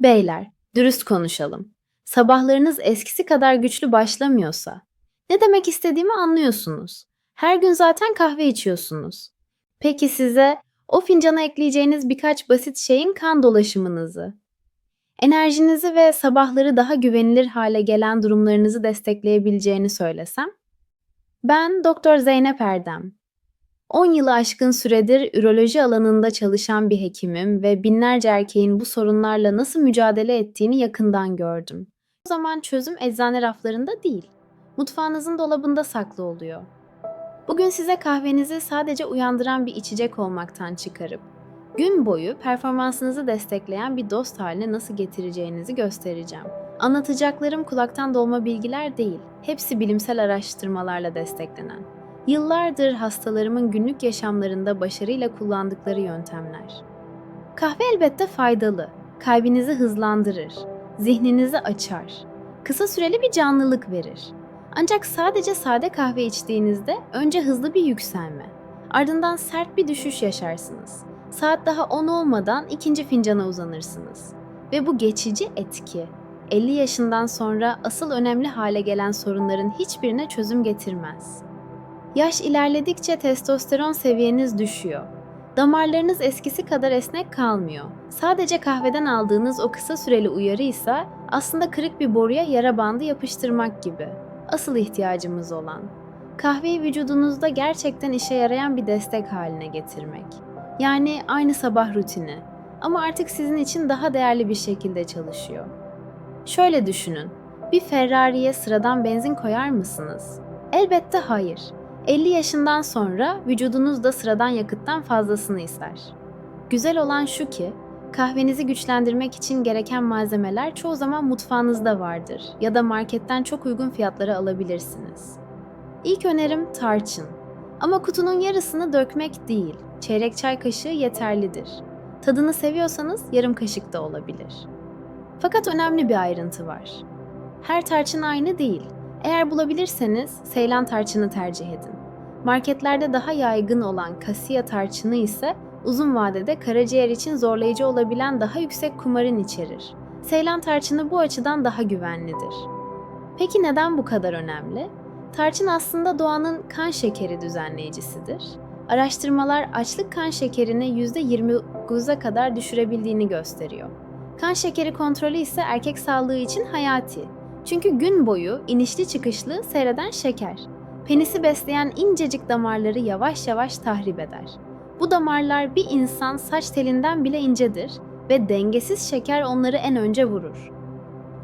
Beyler, dürüst konuşalım. Sabahlarınız eskisi kadar güçlü başlamıyorsa, ne demek istediğimi anlıyorsunuz. Her gün zaten kahve içiyorsunuz. Peki size o fincana ekleyeceğiniz birkaç basit şeyin kan dolaşımınızı, enerjinizi ve sabahları daha güvenilir hale gelen durumlarınızı destekleyebileceğini söylesem? Ben Doktor Zeynep Erdem. 10 yılı aşkın süredir üroloji alanında çalışan bir hekimim ve binlerce erkeğin bu sorunlarla nasıl mücadele ettiğini yakından gördüm. O zaman çözüm eczane raflarında değil, mutfağınızın dolabında saklı oluyor. Bugün size kahvenizi sadece uyandıran bir içecek olmaktan çıkarıp, gün boyu performansınızı destekleyen bir dost haline nasıl getireceğinizi göstereceğim. Anlatacaklarım kulaktan dolma bilgiler değil, hepsi bilimsel araştırmalarla desteklenen. Yıllardır hastalarımın günlük yaşamlarında başarıyla kullandıkları yöntemler. Kahve elbette faydalı, kalbinizi hızlandırır, zihninizi açar, kısa süreli bir canlılık verir. Ancak sadece sade kahve içtiğinizde önce hızlı bir yükselme, ardından sert bir düşüş yaşarsınız. Saat daha 10 olmadan ikinci fincana uzanırsınız. Ve bu geçici etki 50 yaşından sonra asıl önemli hale gelen sorunların hiçbirine çözüm getirmez. Yaş ilerledikçe testosteron seviyeniz düşüyor. Damarlarınız eskisi kadar esnek kalmıyor. Sadece kahveden aldığınız o kısa süreli uyarı ise aslında kırık bir boruya yara bandı yapıştırmak gibi. Asıl ihtiyacımız olan. Kahveyi vücudunuzda gerçekten işe yarayan bir destek haline getirmek. Yani aynı sabah rutini ama artık sizin için daha değerli bir şekilde çalışıyor. Şöyle düşünün. Bir Ferrari'ye sıradan benzin koyar mısınız? Elbette hayır. 50 yaşından sonra vücudunuz da sıradan yakıttan fazlasını ister. Güzel olan şu ki, kahvenizi güçlendirmek için gereken malzemeler çoğu zaman mutfağınızda vardır ya da marketten çok uygun fiyatlara alabilirsiniz. İlk önerim tarçın. Ama kutunun yarısını dökmek değil, çeyrek çay kaşığı yeterlidir. Tadını seviyorsanız yarım kaşık da olabilir. Fakat önemli bir ayrıntı var. Her tarçın aynı değil. Eğer bulabilirseniz Seylan tarçını tercih edin. Marketlerde daha yaygın olan kasiya tarçını ise uzun vadede karaciğer için zorlayıcı olabilen daha yüksek kumarin içerir. Seylan tarçını bu açıdan daha güvenlidir. Peki neden bu kadar önemli? Tarçın aslında doğanın kan şekeri düzenleyicisidir. Araştırmalar açlık kan şekerini %29'a kadar düşürebildiğini gösteriyor. Kan şekeri kontrolü ise erkek sağlığı için hayati. Çünkü gün boyu inişli çıkışlı seyreden şeker. Penisi besleyen incecik damarları yavaş yavaş tahrip eder. Bu damarlar bir insan saç telinden bile incedir ve dengesiz şeker onları en önce vurur.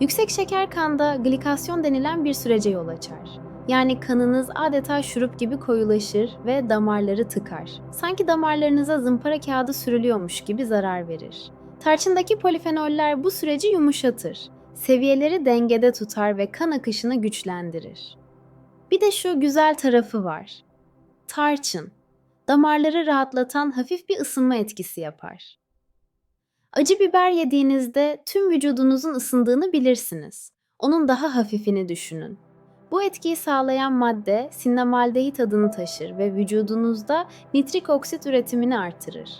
Yüksek şeker kanda glikasyon denilen bir sürece yol açar. Yani kanınız adeta şurup gibi koyulaşır ve damarları tıkar. Sanki damarlarınıza zımpara kağıdı sürülüyormuş gibi zarar verir. Tarçındaki polifenoller bu süreci yumuşatır. Seviyeleri dengede tutar ve kan akışını güçlendirir. Bir de şu güzel tarafı var. Tarçın, damarları rahatlatan hafif bir ısınma etkisi yapar. Acı biber yediğinizde tüm vücudunuzun ısındığını bilirsiniz. Onun daha hafifini düşünün. Bu etkiyi sağlayan madde sinnamaldehit adını taşır ve vücudunuzda nitrik oksit üretimini artırır.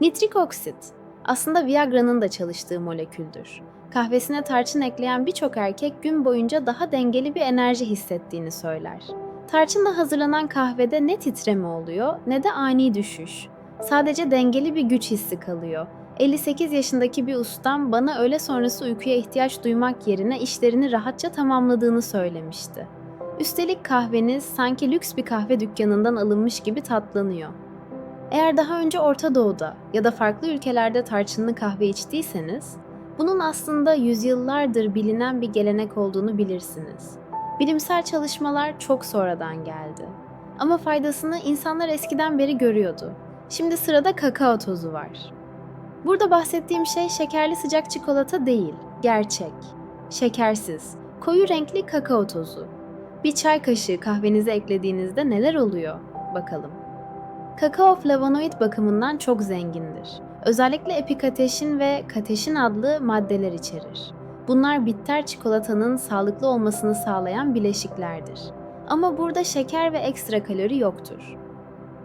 Nitrik oksit aslında Viagra'nın da çalıştığı moleküldür. Kahvesine tarçın ekleyen birçok erkek gün boyunca daha dengeli bir enerji hissettiğini söyler. Tarçınla hazırlanan kahvede ne titreme oluyor ne de ani düşüş. Sadece dengeli bir güç hissi kalıyor. 58 yaşındaki bir ustam bana öğle sonrası uykuya ihtiyaç duymak yerine işlerini rahatça tamamladığını söylemişti. Üstelik kahveniz sanki lüks bir kahve dükkanından alınmış gibi tatlanıyor. Eğer daha önce Orta Doğu'da ya da farklı ülkelerde tarçınlı kahve içtiyseniz, bunun aslında yüzyıllardır bilinen bir gelenek olduğunu bilirsiniz. Bilimsel çalışmalar çok sonradan geldi. Ama faydasını insanlar eskiden beri görüyordu. Şimdi sırada kakao tozu var. Burada bahsettiğim şey şekerli sıcak çikolata değil, gerçek. Şekersiz, koyu renkli kakao tozu. Bir çay kaşığı kahvenize eklediğinizde neler oluyor? Bakalım. Kakao flavonoid bakımından çok zengindir. Özellikle epikateşin ve kateşin adlı maddeler içerir. Bunlar bitter çikolatanın sağlıklı olmasını sağlayan bileşiklerdir. Ama burada şeker ve ekstra kalori yoktur.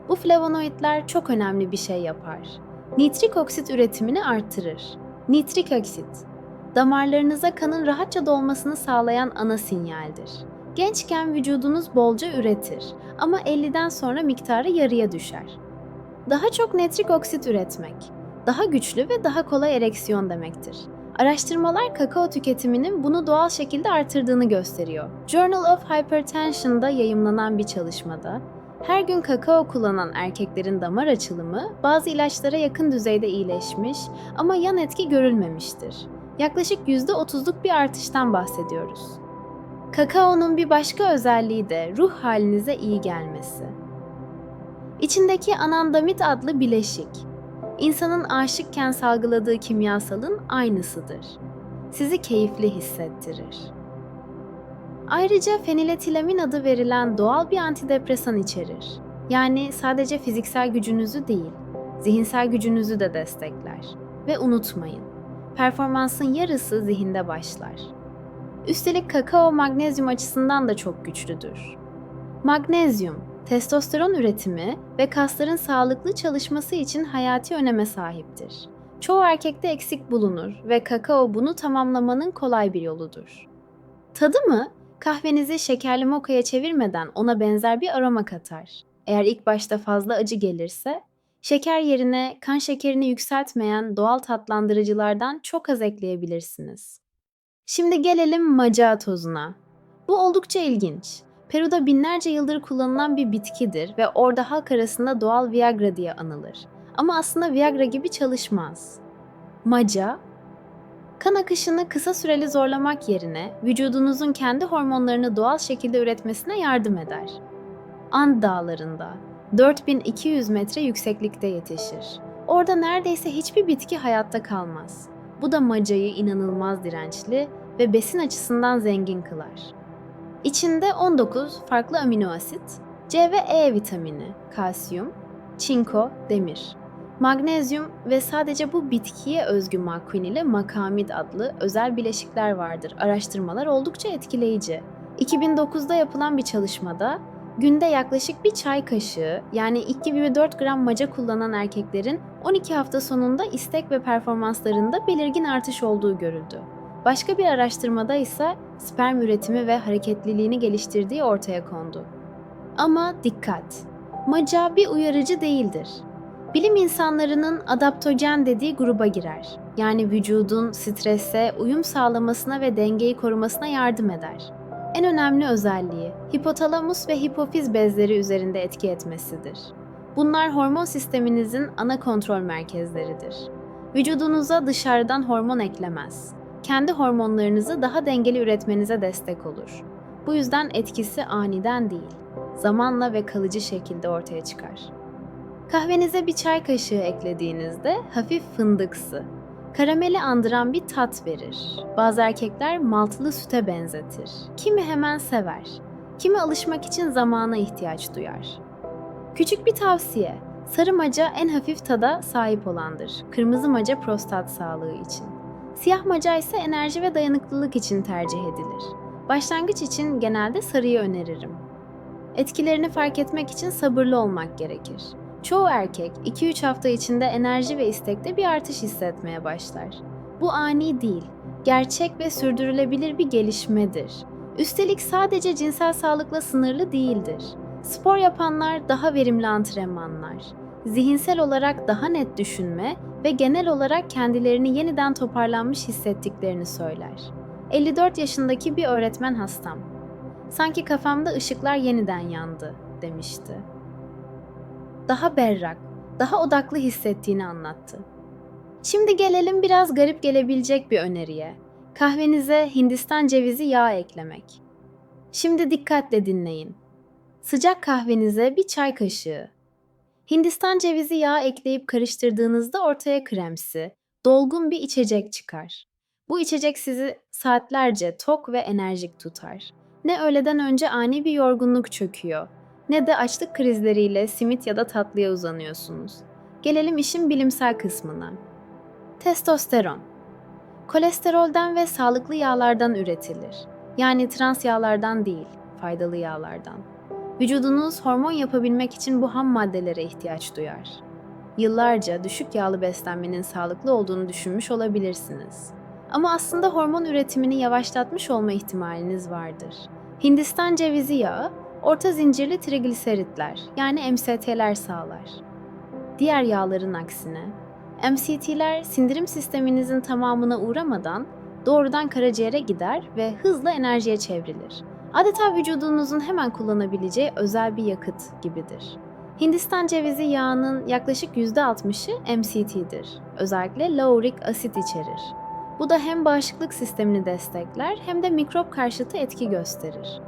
Bu flavonoidler çok önemli bir şey yapar. Nitrik oksit üretimini arttırır. Nitrik oksit. Damarlarınıza kanın rahatça dolmasını sağlayan ana sinyaldir. Gençken vücudunuz bolca üretir ama 50'den sonra miktarı yarıya düşer. Daha çok nitrik oksit üretmek, daha güçlü ve daha kolay ereksiyon demektir. Araştırmalar kakao tüketiminin bunu doğal şekilde artırdığını gösteriyor. Journal of Hypertension'da yayımlanan bir çalışmada her gün kakao kullanan erkeklerin damar açılımı bazı ilaçlara yakın düzeyde iyileşmiş ama yan etki görülmemiştir. Yaklaşık %30'luk bir artıştan bahsediyoruz. Kakaonun bir başka özelliği de ruh halinize iyi gelmesi. İçindeki anandamit adlı bileşik, insanın aşıkken salgıladığı kimyasalın aynısıdır. Sizi keyifli hissettirir. Ayrıca feniletilamin adı verilen doğal bir antidepresan içerir. Yani sadece fiziksel gücünüzü değil, zihinsel gücünüzü de destekler. Ve unutmayın, performansın yarısı zihinde başlar. Üstelik kakao magnezyum açısından da çok güçlüdür. Magnezyum, testosteron üretimi ve kasların sağlıklı çalışması için hayati öneme sahiptir. Çoğu erkekte eksik bulunur ve kakao bunu tamamlamanın kolay bir yoludur. Tadı mı? Kahvenizi şekerli mokaya çevirmeden ona benzer bir aroma katar. Eğer ilk başta fazla acı gelirse, şeker yerine kan şekerini yükseltmeyen doğal tatlandırıcılardan çok az ekleyebilirsiniz. Şimdi gelelim maca tozuna. Bu oldukça ilginç. Peru'da binlerce yıldır kullanılan bir bitkidir ve orada halk arasında doğal Viagra diye anılır. Ama aslında Viagra gibi çalışmaz. Maca, kan akışını kısa süreli zorlamak yerine vücudunuzun kendi hormonlarını doğal şekilde üretmesine yardım eder. And dağlarında 4200 metre yükseklikte yetişir. Orada neredeyse hiçbir bitki hayatta kalmaz. Bu da macayı inanılmaz dirençli ve besin açısından zengin kılar. İçinde 19 farklı amino asit, C ve E vitamini, kalsiyum, çinko, demir, magnezyum ve sadece bu bitkiye özgü makuin ile makamid adlı özel bileşikler vardır. Araştırmalar oldukça etkileyici. 2009'da yapılan bir çalışmada günde yaklaşık bir çay kaşığı yani 2,4 gram maca kullanan erkeklerin 12 hafta sonunda istek ve performanslarında belirgin artış olduğu görüldü. Başka bir araştırmada ise sperm üretimi ve hareketliliğini geliştirdiği ortaya kondu. Ama dikkat! Maca bir uyarıcı değildir. Bilim insanlarının adaptojen dediği gruba girer. Yani vücudun strese uyum sağlamasına ve dengeyi korumasına yardım eder. En önemli özelliği hipotalamus ve hipofiz bezleri üzerinde etki etmesidir. Bunlar hormon sisteminizin ana kontrol merkezleridir. Vücudunuza dışarıdan hormon eklemez. Kendi hormonlarınızı daha dengeli üretmenize destek olur. Bu yüzden etkisi aniden değil, zamanla ve kalıcı şekilde ortaya çıkar. Kahvenize bir çay kaşığı eklediğinizde hafif fındıksı, karameli andıran bir tat verir. Bazı erkekler maltılı süte benzetir. Kimi hemen sever. Kimi alışmak için zamana ihtiyaç duyar. Küçük bir tavsiye. Sarı maca en hafif tada sahip olandır. Kırmızı maca prostat sağlığı için. Siyah maca ise enerji ve dayanıklılık için tercih edilir. Başlangıç için genelde sarıyı öneririm. Etkilerini fark etmek için sabırlı olmak gerekir. Çoğu erkek 2-3 hafta içinde enerji ve istekte bir artış hissetmeye başlar. Bu ani değil, gerçek ve sürdürülebilir bir gelişmedir. Üstelik sadece cinsel sağlıkla sınırlı değildir. Spor yapanlar daha verimli antrenmanlar, zihinsel olarak daha net düşünme ve genel olarak kendilerini yeniden toparlanmış hissettiklerini söyler. 54 yaşındaki bir öğretmen hastam. Sanki kafamda ışıklar yeniden yandı demişti daha berrak, daha odaklı hissettiğini anlattı. Şimdi gelelim biraz garip gelebilecek bir öneriye. Kahvenize Hindistan cevizi yağı eklemek. Şimdi dikkatle dinleyin. Sıcak kahvenize bir çay kaşığı. Hindistan cevizi yağı ekleyip karıştırdığınızda ortaya kremsi, dolgun bir içecek çıkar. Bu içecek sizi saatlerce tok ve enerjik tutar. Ne öğleden önce ani bir yorgunluk çöküyor ne de açlık krizleriyle simit ya da tatlıya uzanıyorsunuz. Gelelim işin bilimsel kısmına. Testosteron. Kolesterolden ve sağlıklı yağlardan üretilir. Yani trans yağlardan değil, faydalı yağlardan. Vücudunuz hormon yapabilmek için bu ham maddelere ihtiyaç duyar. Yıllarca düşük yağlı beslenmenin sağlıklı olduğunu düşünmüş olabilirsiniz. Ama aslında hormon üretimini yavaşlatmış olma ihtimaliniz vardır. Hindistan cevizi yağı, orta zincirli trigliseritler yani MST'ler sağlar. Diğer yağların aksine, MCT'ler sindirim sisteminizin tamamına uğramadan doğrudan karaciğere gider ve hızla enerjiye çevrilir. Adeta vücudunuzun hemen kullanabileceği özel bir yakıt gibidir. Hindistan cevizi yağının yaklaşık %60'ı MCT'dir. Özellikle laurik asit içerir. Bu da hem bağışıklık sistemini destekler hem de mikrop karşıtı etki gösterir.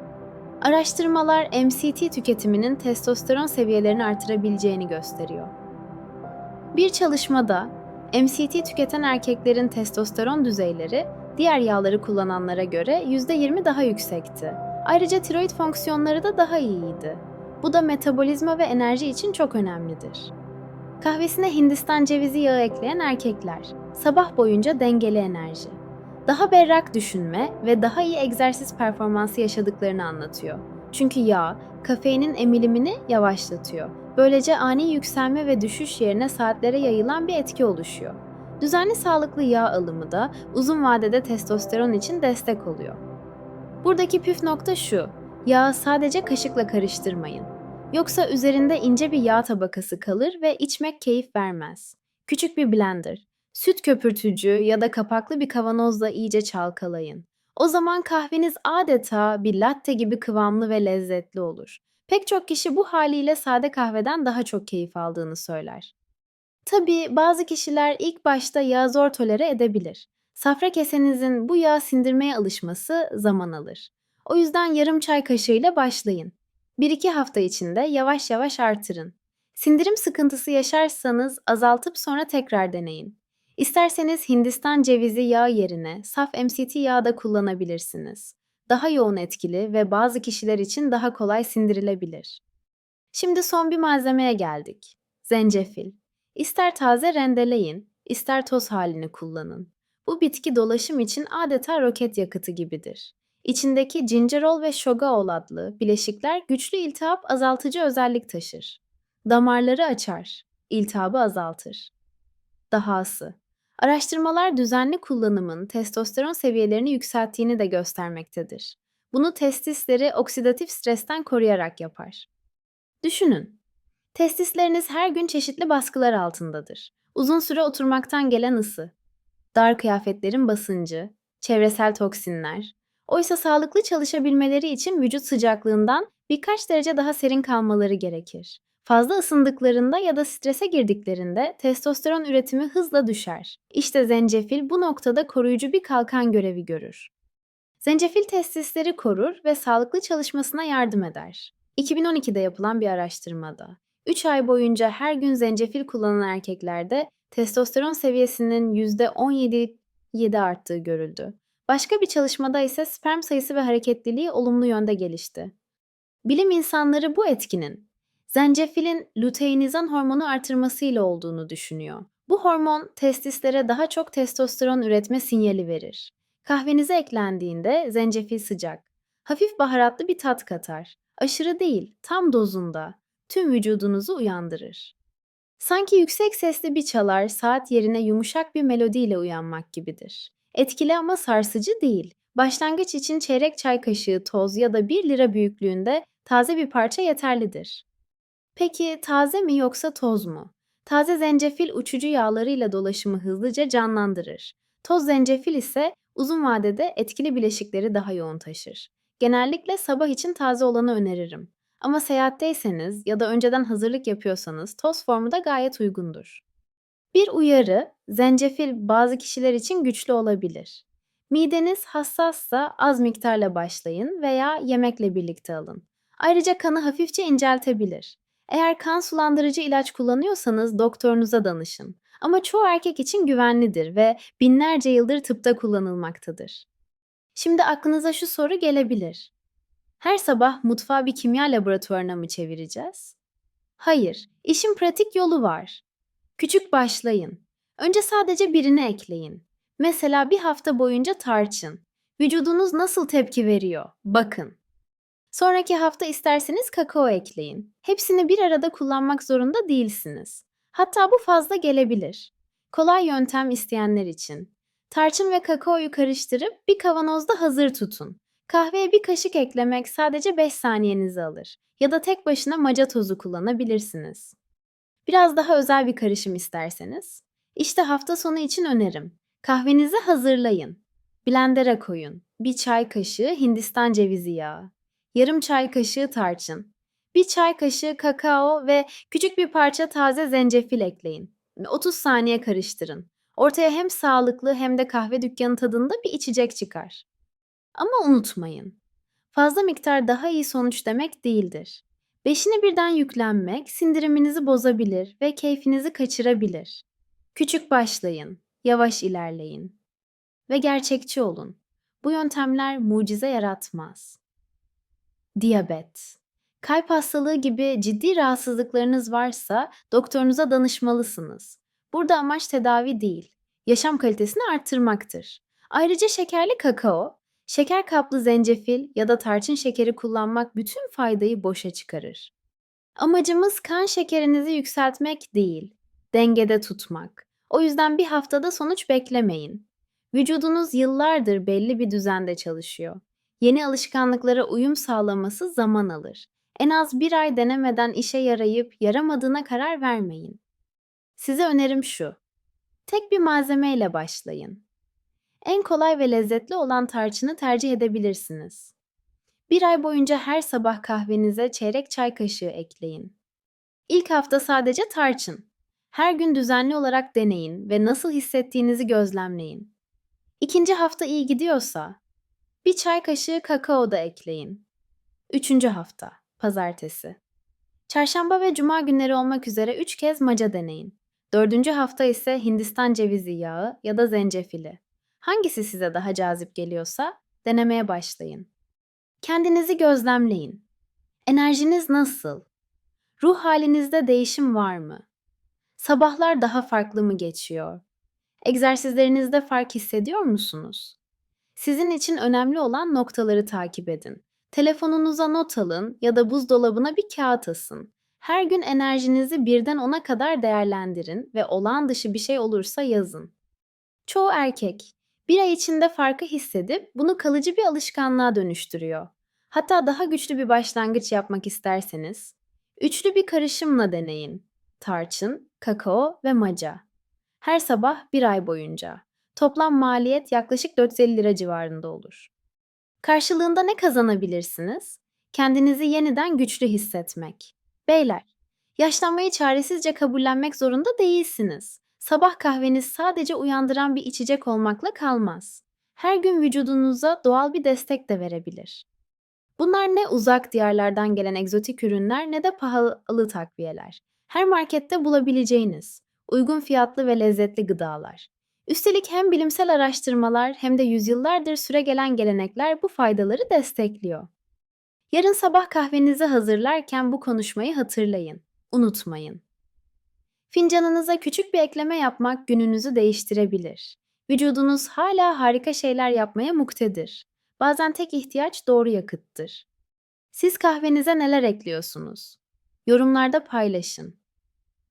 Araştırmalar MCT tüketiminin testosteron seviyelerini artırabileceğini gösteriyor. Bir çalışmada MCT tüketen erkeklerin testosteron düzeyleri diğer yağları kullananlara göre %20 daha yüksekti. Ayrıca tiroid fonksiyonları da daha iyiydi. Bu da metabolizma ve enerji için çok önemlidir. Kahvesine Hindistan cevizi yağı ekleyen erkekler, sabah boyunca dengeli enerji, daha berrak düşünme ve daha iyi egzersiz performansı yaşadıklarını anlatıyor. Çünkü yağ, kafeinin emilimini yavaşlatıyor. Böylece ani yükselme ve düşüş yerine saatlere yayılan bir etki oluşuyor. Düzenli sağlıklı yağ alımı da uzun vadede testosteron için destek oluyor. Buradaki püf nokta şu, yağı sadece kaşıkla karıştırmayın. Yoksa üzerinde ince bir yağ tabakası kalır ve içmek keyif vermez. Küçük bir blender, süt köpürtücü ya da kapaklı bir kavanozla iyice çalkalayın. O zaman kahveniz adeta bir latte gibi kıvamlı ve lezzetli olur. Pek çok kişi bu haliyle sade kahveden daha çok keyif aldığını söyler. Tabii bazı kişiler ilk başta yağı zor tolere edebilir. Safra kesenizin bu yağı sindirmeye alışması zaman alır. O yüzden yarım çay kaşığıyla başlayın. 1-2 hafta içinde yavaş yavaş artırın. Sindirim sıkıntısı yaşarsanız azaltıp sonra tekrar deneyin. İsterseniz Hindistan cevizi yağı yerine saf MCT yağı da kullanabilirsiniz. Daha yoğun etkili ve bazı kişiler için daha kolay sindirilebilir. Şimdi son bir malzemeye geldik. Zencefil. İster taze rendeleyin, ister toz halini kullanın. Bu bitki dolaşım için adeta roket yakıtı gibidir. İçindeki gingerol ve shogaol adlı bileşikler güçlü iltihap azaltıcı özellik taşır. Damarları açar, iltihabı azaltır. Dahası. Araştırmalar düzenli kullanımın testosteron seviyelerini yükselttiğini de göstermektedir. Bunu testisleri oksidatif stresten koruyarak yapar. Düşünün. Testisleriniz her gün çeşitli baskılar altındadır. Uzun süre oturmaktan gelen ısı, dar kıyafetlerin basıncı, çevresel toksinler. Oysa sağlıklı çalışabilmeleri için vücut sıcaklığından birkaç derece daha serin kalmaları gerekir. Fazla ısındıklarında ya da strese girdiklerinde testosteron üretimi hızla düşer. İşte zencefil bu noktada koruyucu bir kalkan görevi görür. Zencefil testisleri korur ve sağlıklı çalışmasına yardım eder. 2012'de yapılan bir araştırmada 3 ay boyunca her gün zencefil kullanan erkeklerde testosteron seviyesinin %17 arttığı görüldü. Başka bir çalışmada ise sperm sayısı ve hareketliliği olumlu yönde gelişti. Bilim insanları bu etkinin zencefilin luteinizan hormonu artırmasıyla olduğunu düşünüyor. Bu hormon testislere daha çok testosteron üretme sinyali verir. Kahvenize eklendiğinde zencefil sıcak, hafif baharatlı bir tat katar. Aşırı değil, tam dozunda. Tüm vücudunuzu uyandırır. Sanki yüksek sesli bir çalar saat yerine yumuşak bir melodiyle uyanmak gibidir. Etkili ama sarsıcı değil. Başlangıç için çeyrek çay kaşığı toz ya da 1 lira büyüklüğünde taze bir parça yeterlidir. Peki taze mi yoksa toz mu? Taze zencefil uçucu yağlarıyla dolaşımı hızlıca canlandırır. Toz zencefil ise uzun vadede etkili bileşikleri daha yoğun taşır. Genellikle sabah için taze olanı öneririm. Ama seyahatteyseniz ya da önceden hazırlık yapıyorsanız toz formu da gayet uygundur. Bir uyarı, zencefil bazı kişiler için güçlü olabilir. Mideniz hassassa az miktarla başlayın veya yemekle birlikte alın. Ayrıca kanı hafifçe inceltebilir. Eğer kan sulandırıcı ilaç kullanıyorsanız doktorunuza danışın. Ama çoğu erkek için güvenlidir ve binlerce yıldır tıpta kullanılmaktadır. Şimdi aklınıza şu soru gelebilir. Her sabah mutfağı bir kimya laboratuvarına mı çevireceğiz? Hayır, işin pratik yolu var. Küçük başlayın. Önce sadece birini ekleyin. Mesela bir hafta boyunca tarçın. Vücudunuz nasıl tepki veriyor? Bakın. Sonraki hafta isterseniz kakao ekleyin. Hepsini bir arada kullanmak zorunda değilsiniz. Hatta bu fazla gelebilir. Kolay yöntem isteyenler için. Tarçın ve kakaoyu karıştırıp bir kavanozda hazır tutun. Kahveye bir kaşık eklemek sadece 5 saniyenizi alır. Ya da tek başına maca tozu kullanabilirsiniz. Biraz daha özel bir karışım isterseniz. İşte hafta sonu için önerim. Kahvenizi hazırlayın. Blender'a koyun. Bir çay kaşığı Hindistan cevizi yağı. Yarım çay kaşığı tarçın. Bir çay kaşığı kakao ve küçük bir parça taze zencefil ekleyin. 30 saniye karıştırın. Ortaya hem sağlıklı hem de kahve dükkanı tadında bir içecek çıkar. Ama unutmayın. Fazla miktar daha iyi sonuç demek değildir. Beşini birden yüklenmek sindiriminizi bozabilir ve keyfinizi kaçırabilir. Küçük başlayın, yavaş ilerleyin ve gerçekçi olun. Bu yöntemler mucize yaratmaz. Diyabet Kalp hastalığı gibi ciddi rahatsızlıklarınız varsa doktorunuza danışmalısınız. Burada amaç tedavi değil, yaşam kalitesini arttırmaktır. Ayrıca şekerli kakao, şeker kaplı zencefil ya da tarçın şekeri kullanmak bütün faydayı boşa çıkarır. Amacımız kan şekerinizi yükseltmek değil, dengede tutmak. O yüzden bir haftada sonuç beklemeyin. Vücudunuz yıllardır belli bir düzende çalışıyor. Yeni alışkanlıklara uyum sağlaması zaman alır. En az bir ay denemeden işe yarayıp yaramadığına karar vermeyin. Size önerim şu. Tek bir malzemeyle başlayın. En kolay ve lezzetli olan tarçını tercih edebilirsiniz. Bir ay boyunca her sabah kahvenize çeyrek çay kaşığı ekleyin. İlk hafta sadece tarçın. Her gün düzenli olarak deneyin ve nasıl hissettiğinizi gözlemleyin. İkinci hafta iyi gidiyorsa bir çay kaşığı kakao da ekleyin. Üçüncü hafta, pazartesi. Çarşamba ve cuma günleri olmak üzere üç kez maca deneyin. Dördüncü hafta ise Hindistan cevizi yağı ya da zencefili. Hangisi size daha cazip geliyorsa denemeye başlayın. Kendinizi gözlemleyin. Enerjiniz nasıl? Ruh halinizde değişim var mı? Sabahlar daha farklı mı geçiyor? Egzersizlerinizde fark hissediyor musunuz? Sizin için önemli olan noktaları takip edin. Telefonunuza not alın ya da buzdolabına bir kağıt asın. Her gün enerjinizi birden ona kadar değerlendirin ve olağan dışı bir şey olursa yazın. Çoğu erkek bir ay içinde farkı hissedip bunu kalıcı bir alışkanlığa dönüştürüyor. Hatta daha güçlü bir başlangıç yapmak isterseniz, üçlü bir karışımla deneyin. Tarçın, kakao ve maca. Her sabah bir ay boyunca. Toplam maliyet yaklaşık 450 lira civarında olur. Karşılığında ne kazanabilirsiniz? Kendinizi yeniden güçlü hissetmek. Beyler, yaşlanmayı çaresizce kabullenmek zorunda değilsiniz. Sabah kahveniz sadece uyandıran bir içecek olmakla kalmaz. Her gün vücudunuza doğal bir destek de verebilir. Bunlar ne uzak diyarlardan gelen egzotik ürünler ne de pahalı takviyeler. Her markette bulabileceğiniz, uygun fiyatlı ve lezzetli gıdalar. Üstelik hem bilimsel araştırmalar hem de yüzyıllardır süregelen gelenekler bu faydaları destekliyor. Yarın sabah kahvenizi hazırlarken bu konuşmayı hatırlayın. Unutmayın. Fincanınıza küçük bir ekleme yapmak gününüzü değiştirebilir. Vücudunuz hala harika şeyler yapmaya muktedir. Bazen tek ihtiyaç doğru yakıttır. Siz kahvenize neler ekliyorsunuz? Yorumlarda paylaşın.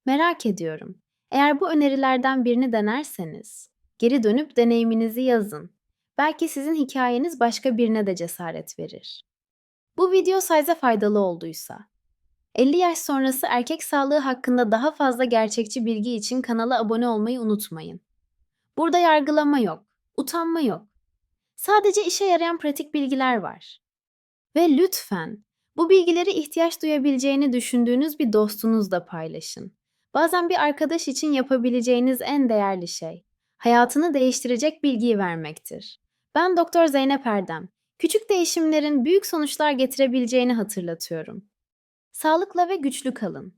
Merak ediyorum. Eğer bu önerilerden birini denerseniz, geri dönüp deneyiminizi yazın. Belki sizin hikayeniz başka birine de cesaret verir. Bu video size faydalı olduysa, 50 yaş sonrası erkek sağlığı hakkında daha fazla gerçekçi bilgi için kanala abone olmayı unutmayın. Burada yargılama yok, utanma yok. Sadece işe yarayan pratik bilgiler var. Ve lütfen bu bilgileri ihtiyaç duyabileceğini düşündüğünüz bir dostunuzla paylaşın. Bazen bir arkadaş için yapabileceğiniz en değerli şey hayatını değiştirecek bilgiyi vermektir. Ben Doktor Zeynep Erdem. Küçük değişimlerin büyük sonuçlar getirebileceğini hatırlatıyorum. Sağlıkla ve güçlü kalın.